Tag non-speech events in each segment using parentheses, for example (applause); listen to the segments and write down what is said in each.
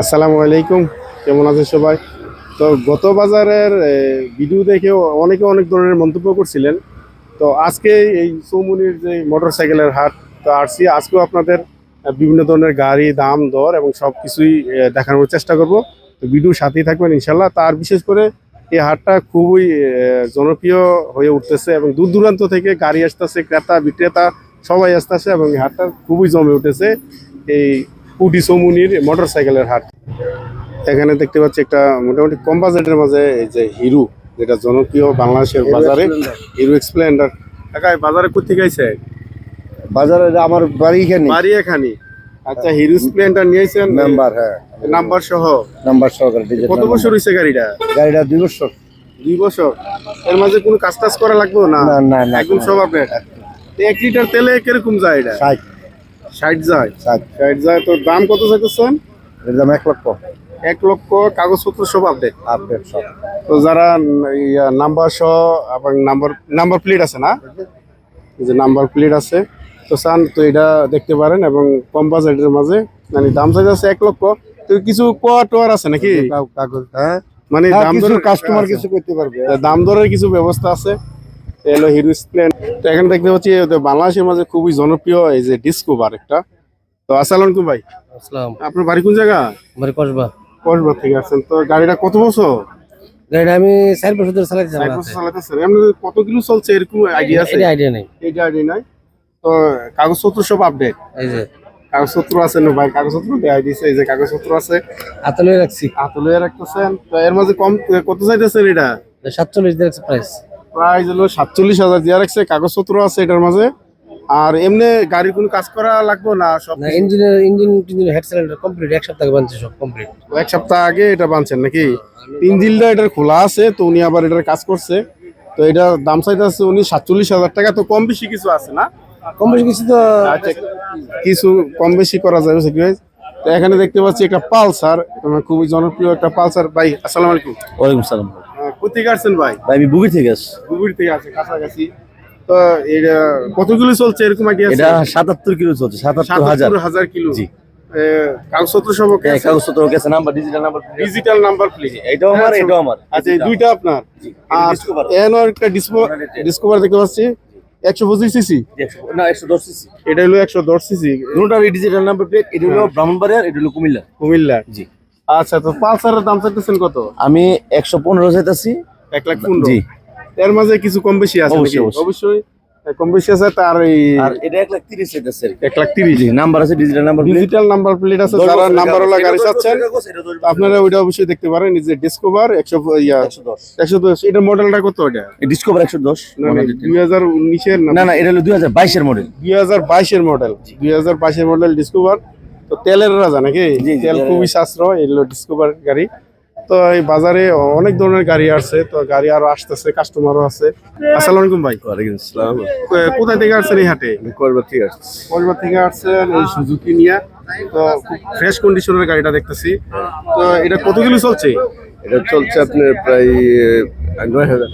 আসসালামু আলাইকুম। কেমন আছেন সবাই? তো গত বাজারের ভিডিও দেখে অনেকে অনেক ধরনের মন্তব্য করছিলেন। তো আজকে এই চৌমুনির যে মোটর সাইকেলের হাট, তো আসছি আজকেও আপনাদের বিভিন্ন ধরনের গাড়ি, দাম, দর এবং সব কিছুই দেখানোর চেষ্টা করব। তো ভিডিও সাথেই থাকবেন ইনশাল্লাহ তার বিশেষ করে এই হাটটা খুবই জনপ্রিয় হয়ে উঠতেছে এবং দূর দূরান্ত থেকে গাড়ি আসতেছে, ক্রেতা, বিক্রেতা সবাই আসতেছে এবং এই হাটটা খুবই জমে উঠেছে। এই কুটি চৌমুনির মোটর সাইকেলের হাট। এখানে দেখতে পাচ্ছি একটা মোটামুটি কম বাজেটের মাঝে এই যে হিরো যেটা জনপ্রিয় বাংলাদেশের বাজারে। হিরো এক্সপ্লেন্ডার কাকা এই বাজারে কোথেকে গেছে বাজারে আমার বাড়ি এখানে। বাড়ি এখানে? আচ্ছা হিরো স্প্লেন্ডার নিয়েছেন নাম্বার হ্যাঁ। নাম্বার সহ? নাম্বার সহ কত বছর হয়েছে গাড়িটা? গাড়িটা দুই বছর। দুই বছর। এর মাঝে কোনো কাজ টাজ করা লাগবে না? না না না একদম সব আপনার এক লিটার তেলে কীরকম যায় এটা? ষাট। ষাট যায়। ষাট ষাট যায়। তো দাম কত চাইতেছেন? এর দাম এক লক্ষ। এক লক্ষ কাগজপত্র সব আপডেট আপডেট সব। তো যারা নাম্বার সহ নাম্বার নাম্বার প্লেট আছে না? যে নাম্বার প্লেট আছে। তো চান তো এটা দেখতে পারেন এবং কম বাজেটের মাঝে মানে দাম আছে এক লক্ষ। তো কিছু কোয়া টোয়ার আছে নাকি? কাগজ হ্যাঁ? মানে হ্যাঁ, দাম দরের কাস্টমার কিছু করতে পারবে। দাম দরের কিছু ব্যবস্থা আছে। এলো হিরো স্প্লেন তো এখানে দেখতে পাচ্ছি বাংলাদেশের মাঝে খুবই জনপ্রিয় এই যে ডিসকোভার একটা। তো আসসালাম আলাইকুম ভাই। আসসালাম। আপনার বাড়ি কোন জায়গা? বাড়ি কসবা। কসবা থেকে আসছেন। তো গাড়িটা কত বছর? গাড়িটা আমি চার বছর ধরে চালাইতে চার বছর চালাতেছেন এমনি কত কিলো চলছে এরকম আইডিয়া আছে? এটা আইডিয়া নেই। আইডিয়া নাই। তো কাগজপত্র সব আপডেট এই যে। কাগজপত্র আছে না ভাই? কাগজপত্র এই যে কাগজপত্র আছে। রাখছি। হাতলে রাখতেছেন। তো এর মাঝে কম কত চাইতেছেন এটা? সাতচল্লিশ প্রাইস প্রাইস হলো সাতচল্লিশ হাজার। দেওয়া রাখছে কাগজপত্র আছে এটার মাঝে। আর এমনি গাড়ির কোনো কাজ করা লাগবে না সব না ইঞ্জিনের ইঞ্জিন টিঞ্জিন হেড সিলিন্ডার কমপ্লিট এক সপ্তাহ আগে বানছে সব কমপ্লিট এক সপ্তাহ আগে এটা বানছেন নাকি? ইঞ্জিনটা এটার খোলা আছে তো উনি আবার এটার কাজ করছে। তো এটা দাম চাইতেছে উনি সাতচল্লিশ হাজার টাকা তো কম বেশি কিছু আছে না? কম বেশি কিছু তো আচ্ছা কিছু কম বেশি করা যাবে সেক্রিফাইস তো এখানে দেখতে পাচ্ছি একটা পালসার খুবই জনপ্রিয় একটা পালসার। ভাই আসসালামু আলাইকুম। ওয়ালাইকুম সালাম। কোথেকে আসছেন ভাই? ভাই আমি বুগি থেকে আসছি। গুগুড়ি থেকে আছে কাছাকাছি। তো এটা কত কিলো চলছে এরকম আইডিয়া এটা সাতাত্তর কিলো চলছে সাতাত্তর হাজার সাতাত্তর হাজার। কিলো। জি। এ, কাগজপত্র সব ওকে হ্যাঁ, কাগজপত্র okay number digital number digital number এটাও আমার এটাও আমার। আচ্ছা এই দুইটা আপনার? আর। এন একটা ডিসকভার দেখতে পাচ্ছি। একশো পঁচিশ সিসি না সিসি এটা হলো সিসি ডিজিটাল নাম্বার প্লেট এটা হলো ব্রাহ্মণবাড়িয়ার এটা হলো কুমিল্লা কুমিল্লা জি। আচ্ছা তো পালসারের দাম চাইতেছেন কত? আমি একশো পনেরো চাইতেছি। এক লাখ পনেরো। জি। এর মাঝে কিছু কম বেশি আছে অবশ্যই, কম বেশি আছে তার এই এটা এক লাখ তিরিশ চাইতেছে এক লাখ তিরিশ। নাম্বার আছে digital number digital number plate আছে যারা নাম্বারওয়ালা গাড়ি চাচ্ছেন আপনারা ওইটা অবশ্যই দেখতে পারেন যে ডিসকভার একশো ইয়া একশো দশ। এটা মডেলটা কত ওটা ডিসকভার একশো দশ দুই হাজার উনিশের না? না এটা হলো দুই হাজার বাইশের মডেল দুই হাজার বাইশের মডেল দুই হাজার বাইশের মডেল ডিসকভার তো তেলের রাজা নাকি? তেল খুবই সাশ্রয় এগুলো ডিসকভার গাড়ি। তো এই বাজারে অনেক ধরনের গাড়ি আসছে তো গাড়ি আরও আসতেছে কাস্টমারও আছে। আসসালামু আলাইকুম ভাই। ওয়ালাইকুম আসসালাম। কো- কোথায় থেকে আসছেন এই হাটে? করবার ঠিক আছে কলবা থেকে আসছেন এই সুজুকি নিয়ে। তো ফ্রেশ কন্ডিশনের গাড়িটা দেখতেছি। তো এটা কত কিলো চলছে? এটা চলছে আপনার প্রায় নয় হাজার।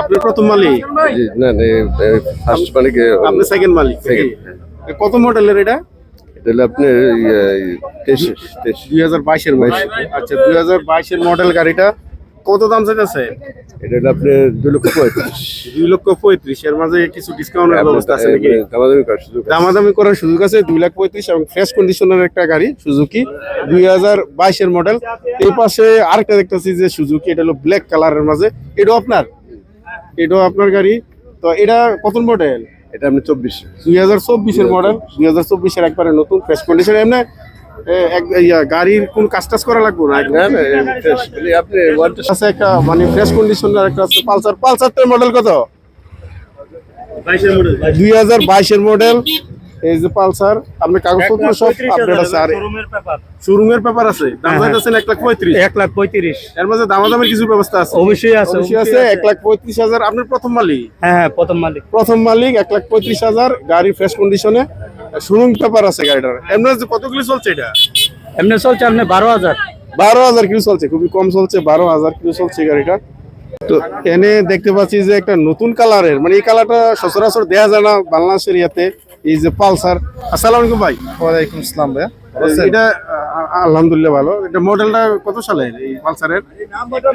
আপনি প্রথম মালিক? জি, না না ফার্স্ট মানে কি আপনি সেকেন্ড মালিক কত মডেলের এটা? এটা হলো আপনার তেইশ তেইশ। দুই হাজার বাইশের আচ্ছা দুই হাজার বাইশের মডেল গাড়িটা কত দাম চাইতেছে? এটা হলো আপনার দুই লক্ষ পঁয়ত্রিশ। দুই লক্ষ পঁয়ত্রিশ। এর মাঝে কিছু ডিসকাউন্টের ব্যবস্থা আছে নাকি? দামাদামি করার সুযোগ। দামাদামি করার সুযোগ আছে দুই লাখ পঁয়ত্রিশ এবং ফ্রেশ কন্ডিশনের একটা গাড়ি সুজুকি দুই হাজার বাইশের মডেল এই পাশে আরেকটা দেখতেছি যে সুজুকি এটা হলো ব্ল্যাক কালারের মাঝে। এটাও আপনার? এটাও আপনার গাড়ি। তো এটা কত মডেল এটা আপনি চব্বিশ। দুই হাজার চব্বিশের মডেল দুই হাজার চব্বিশের একবারে নতুন ফ্রেশ কন্ডিশন এমনি এ, এক- ইয়া, গাড়ির কোন কাজ টাজ করা লাগবে না? আপনি আছে একটা মানে ফ্রেশ কন্ডিশনের একটা আছে পালসার। পালসারটার মডেল কত? দুই হাজার বাইশের মডেল এই যে পালসার আপনার কাগজপত্র সব আপডেট আছে। আর শোরুমের পেপার। আছে। দাম চাইতেছেন এক লাখ পঁয়ত্রিশ। এক লাখ পঁয়ত্রিশ। এর মাঝে দামাদামের কিছু ব্যবস্থা আছে? অবশ্যই আছে অবশ্যই আছে এক লাখ পঁয়ত্রিশ হাজার। আপনার প্রথম মালিক? হ্যাঁ হ্যাঁ প্রথম মালিক। প্রথম মালিক এক লাখ পঁয়ত্রিশ হাজার গাড়ি ফ্রেশ কন্ডিশনে শোরুম পেপার আছে গাড়িটার। এমনি কত কিলো চলছে এটা? এমনি চলছে আপনি বারো হাজার। বারো হাজার কিলো চলছে খুবই কম চলছে বারো হাজার কিলো চলছে গাড়িটা। তো এনে দেখতে পাচ্ছি যে একটা নতুন কালারের মানে এই কালারটা সচরাচর দেয়া যায় না বাংলাদেশের ইয়াতে। এই যে পালসার। আসসালামু আলাইকুম ভাই। ওয়ালাইকুম আসসালাম ভাইয়া। এটা আলহামদুলিল্লাহ ভালো। এটা মডেলটা কত সালের এই পালসারের?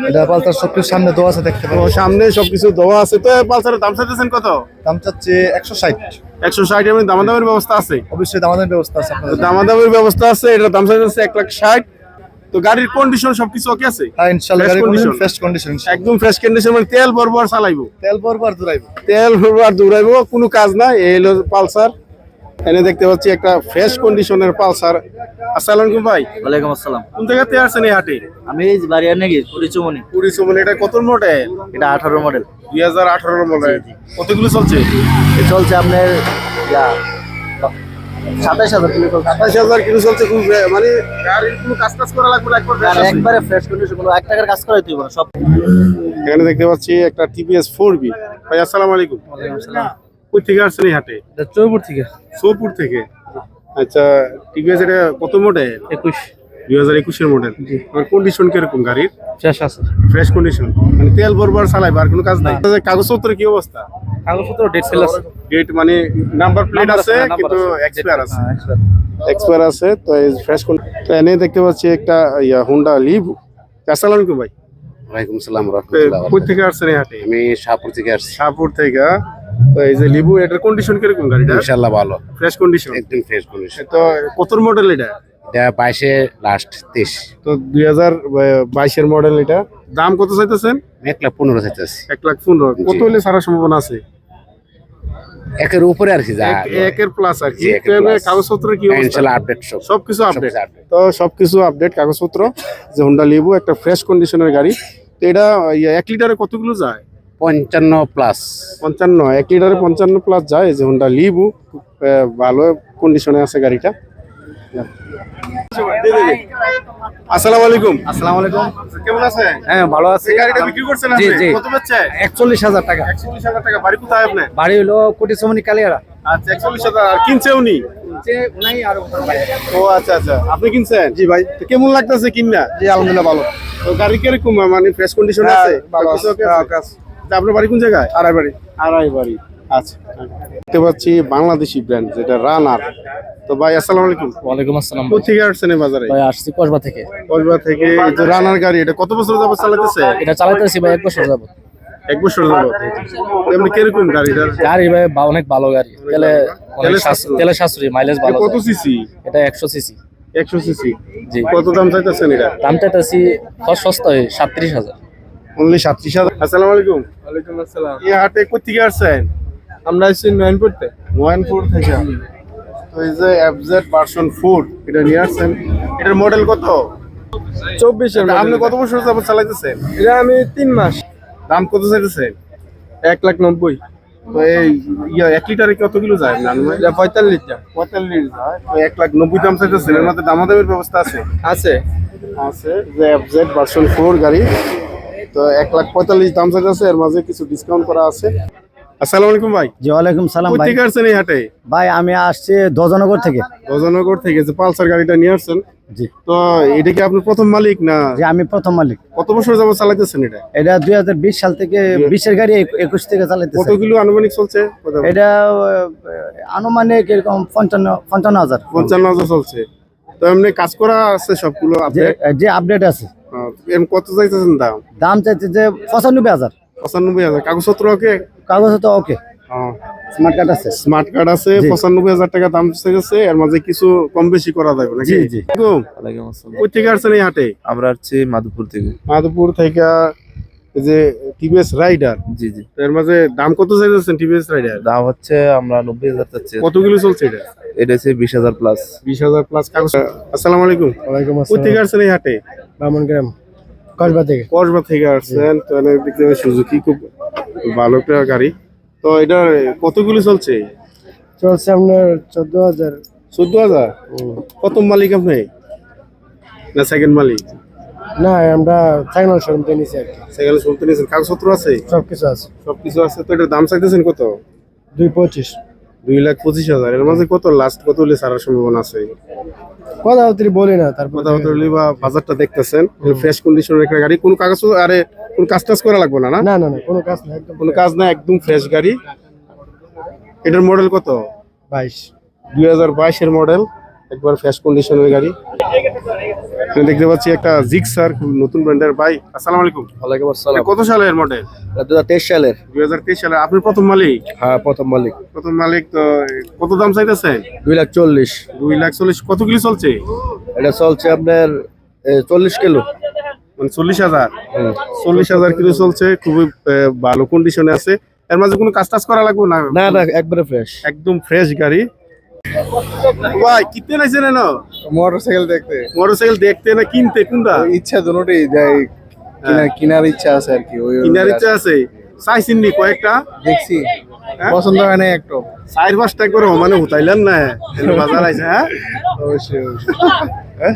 এটা পালসার সবকিছু সামনে দোয়া আছে দেখতে তো সামনে সবকিছু দেওয়া আছে। তো পালসারের দাম চাইতেছেন কত? দাম চাচ্ছে একশো ষাট। একশো ষাট দামাদামের ব্যবস্থা আছে? অবশ্যই দামাদের ব্যবস্থা আছে দামাদামের ব্যবস্থা আছে। এটার দাম চাইতেছে এক লাখ ষাট। তো গাড়ির কন্ডিশন সবকিছু ওকে আছে? হ্যাঁ ইনশাল্লাহ Fresh গাড়ি condition। ফ্রেশ কন্ডিশন একদম ফ্রেশ কন্ডিশন মানে তেল বরবর চালাইবো। তেল পরবার দূরাইবো তেল বরবর দৌড়াইবো কোনো কাজ নাই। এই হলো পালসার। এনে দেখতে পাচ্ছি একটা ফ্রেশ কন্ডিশনের পালসার। আসসালামু আলাইকুম ভাই। ওয়ালাইকুম আসসালাম। কোন জায়গাতে আসছেন এই হাটে? আমি এই বাড়িয়ার নাকি পরিচমনি। পুরি সুমন এটা কত মডেল এটা আঠারো মডেল দুই হাজার আঠারো মডেল কতগুলো চলছে? এ চলছে আপনার হাজার কিলো চলছে। আঠাশ হাজার কিলো চলছে খুব মানে গাড়ির কোনো কাজ টাজ করা লাগবে একবার আর fresh আছে। একবারে ফ্রেশ কন্ডিশন কোনো এক টাকার কাজ করাই তুই সব। এখানে দেখতে পাচ্ছি একটা টিপিএস ফোর বি। ভাই আসসালামু আলাইকুম। কই থেকে আসছেন এই হাটে? চৌপুর থেকে। সোপুর থেকে? আচ্ছা টিভিএস এটা কত মডেল একুশ। দুই হাজার একুশের মডেল আর কন্ডিশন কীরকম গাড়ির? শেষ আছে। ফ্রেশ কন্ডিশন মানে তেল বরবার চালাইবা আর কোনো কাজ নাই? কাগজপত্র কি অবস্থা? কাগজপত্র ডেট ফেল আছে। ডেট মানে নাম্বার প্লেট আছে আছে, কিন্তু এক্সপায়ার আছে। হ্যাঁ, এক্সপায়ার আছে তো এই ফ্রেশ তো এনে দেখতে পাচ্ছি একটা ইয়া হুন্ডা লিভ আসসালামু আলাইকুম ভাই। ওয়ালাইকুম সালাম রহমতুল্লাহ কই থেকে আসছেন হাটে? আমি শাহপুর থেকে আসছি। শাহপুর থেকে তো এই যে লিবু এটার কন্ডিশন কীরকম গাড়িটা ইনশাল্লাহ ভালো। ফ্রেশ কন্ডিশন একদম ফ্রেশ কন্ডিশন তো কত মডেল এটা? এটা বাইশে লাস্ট তেইশ। তো দুই হাজার বাইশের মডেল এটা। দাম কত চাইতেছেন? এক লাখ পনেরো চাইতেছি। এক লাখ পনেরো। কত হলে সারা সম্ভাবনা আছে? একের উপরে আর কি যা এক- একের প্লাস আর কি। কাগজপত্র কি হ্যাঁ, আপডেট সব সবকিছু আপডেট তো সবকিছু আপডেট কাগজপত্র যে হোন্ডা লিবু একটা ফ্রেশ কন্ডিশনের গাড়ি। তো এটা ইয়ে, এক লিটারে কতগুলো যায়? পঞ্চান্ন প্লাস পঞ্চান্ন এক লিটারে পঞ্চান্ন প্লাস যায়। যে হোন্ডা লিবু ভালো কন্ডিশনে আছে গাড়িটা। আসসালামু আলাইকুম। আসসালামু আলাইকুম। কেমন হ্যাঁ ভালো আছে। গাড়িটা বিক্রি করছেন আপনি? কত বেচছে একচল্লিশ টাকা। একচল্লিশ হাজার টাকা। বাড়ি কোথায় আপনি বাড়ি হলো কোটি সমনি আচ্ছা আর কিনছে উনি আর ও আচ্ছা আচ্ছা। আপনি কিনছেন? জি ভাই। কেমন লাগতেছে কিনা জি আলহামদুলিল্লাহ ভালো। তো গাড়ি কীরকম মানে ফ্রেশ কন্ডিশন হ্যাঁ, আছে? ভালো আছে, হ্যাঁ, আপনার বাড়ি কোন জায়গায়? আড়াই বাড়ি। আড়াই বাড়ি। আচ্ছা। দেখতে পাচ্ছি বাংলাদেশি ব্র্যান্ড যেটা রানার। তো ভাই আসসালামু আলাইকুম। ওয়ালাইকুম আসসালাম কোথেকে আসছেন এই বাজারে? ভাই আসছি কসবা থেকে। কসবা থেকে। এই যে রানার গাড়ি এটা কত বছর যাবত চালাতেছে এটা চালাইতেছি ভাই এক বছর যাব এক বছর যাবত? এমনি কীরকম গাড়িটার? গাড়ি ভাই অনেক ভালো গাড়ি। তেলে তেলে মাইলেজ ভালো কত সিসি এটা একশো সিসি একশো সিসি জি কত দাম চাইতেছেন এটা? দাম চাইতেছি সস্তা হয় সাতত্রিশ হাজার। অনলি সাতত্রিশ হাজার। আসসালামু আলাইকুম। ওয়ালাইকুম আসসালাম। এই হাটে কোথেকে আসছেন? আমরা আসছি নয়নপুরতে ময়নপুর থেকে। তো এই যে এফজেড ভার্সন ফোর এটা নিয়ে আসছেন। এটার মডেল কত? চব্বিশের আপনি কত বছর যাবত চালাইতেছেন এটা আমি তিন মাস। দাম কত চাইতেছেন এক লাখ নব্বই। তো এই ইয়া এক লিটারে কত কিলো যায়? এটা পঁয়তাল্লিশ টা পঁয়তাল্লিশ যায়। তো এক লাখ নব্বই দাম চাইতেছেন এর মধ্যে দামাদামের ব্যবস্থা আছে? আছে। আছে যে এফজেড ভার্সন ফোর গাড়ি। তো এক লাখ পঁয়তাল্লিশ দাম চাইতেছে এর মাঝে কিছু ডিসকাউন্ট করা আছে। আসসালামু আলাইকুম ভাই। জি ওয়ালাইকুম সালাম ভাই। এই হাটে? ভাই আমি আসছি ধ্বজনগর থেকে। যে পালসার গাড়িটা নিয়ে আসছেন। জি। তো এটা কি আপনার প্রথম মালিক না? আমি প্রথম মালিক। কত বছর যাবত এটা? এটা দুই হাজার বিশ সাল থেকে গাড়ি থেকে চালাইতেছে। কত কিলো আনুমানিক চলছে? এটা আনুমানিক এরকম পঞ্চান্ন পঞ্চান্ন হাজার। পঞ্চান্ন হাজার চলছে। তো এমনি কাজ করা আছে সবগুলো আপডেট যে আপডেট আছে। এম কত চাইতেছেন দাম? দাম চাইছে যে পঁচানব্বই হাজার। পঁচানব্বই হাজার। কাগজপত্র ওকে? কাগজ ওকে। স্মার্ট কার্ড আছে। স্মার্ট কার্ড আছে পঁচানব্বই হাজার টাকা দাম চাইতেছে এর মাঝে কিছু কম বেশি করা যাবে নাকি? জি, জি। আসসালামু ওয়ালাইকুম আসসালাম। কই থেকে আসছেন এই হাটে? আমরা হচ্ছে মাধবপুর থেকে। মাধবপুর থেকে যে টিভিএস রাইডার জি জি। এর মাঝে দাম কত চাইতেছেন টিভিএস রাইডার দাম হচ্ছে আমরা নব্বই হাজার চাচ্ছি। কত কিলো চলছে এটা? এটা হচ্ছে বিশ হাজার প্লাস বিশ হাজার প্লাস কাগজ। আসসালামু আলাইকুম। ওয়ালাইকুম কই থেকে আসছেন এই হাটে? বামনগ্রাম। কসবা থেকে? কসবা থেকে আসছেন তো এনে দেখতে সুজুকি খুব ভালো একটা গাড়ি। তো এটা কতগুলো চলছে? চলছে আপনার চোদ্দ হাজার। চোদ্দ হাজার? প্রথম মালিক আপনি? না সেকেন্ড মালিক? না আমরা শোরুম থেকে নিছি আর কি। সেকেন্ড শুনতে নিয়েছেন কাগজপত্র আছে? সব কিছু আছে। সবকিছু আছে তো এটার দাম চাইতেছেন কত? দুই পঁচিশ। দুই লাখ পঁচিশ হাজার। এর মাঝে কত? লাস্ট কত হলে সারার সম্ভাবনা আছে? কথা অতি বলি না তার কথা হলে বা বাজারটা দেখতেছেন ফ্রেশ কন্ডিশনের একটা গাড়ি কোনো কাগজ আরে কোনো কাজ টাজ করা লাগবে না না? না না কোনো কাজ না একদম কোনো কাজ না একদম ফ্রেশ গাড়ি। এটার মডেল কত? বাইশ। দুই হাজার বাইশের মডেল একবার ফ্রেশ কন্ডিশনের গাড়ি। এখানে দেখতে পাচ্ছি একটা জিক্সার নতুন ব্র্যান্ডের বাইক আসসালামু আলাইকুম। ওয়ালাইকুম আসসালাম। কত সালের মডেল দু হাজার তেইশ সালের। দুই হাজার তেইশ সালে আপনি প্রথম মালিক? হ্যাঁ প্রথম মালিক। প্রথম মালিক তো কত দাম চাইতেছেন দুই লাখ চল্লিশ। দুই লাখ চল্লিশ। কত কিলো চলছে? এটা চলছে আপনার চল্লিশ কিলো। মানে চল্লিশ হাজার। চল্লিশ হাজার কিলো চলছে। খুবই ভালো কন্ডিশনে আছে। এর মাঝে কোনো কাজ টাজ করা লাগবে না? না না একবারে ফ্রেশ একদম ফ্রেশ গাড়ি। ভাই কিনতে নাইছে না মোটরসাইকেল দেখতে। মোটরসাইকেল দেখতে না কিনতে কোনটা? ইচ্ছা দুটোই যাই কিনা কিনার ইচ্ছা আছে আর কি ওই কিনার ইচ্ছা আছে। চাইছেন নি কয়েকটা? দেখছি। হ্যাঁ? পছন্দ হয় না একটু। চার পাঁচটা করে মানে উঠাইলেন না। বাজার আইছে হ্যাঁ? অবশ্যই অবশ্যই। (laughs)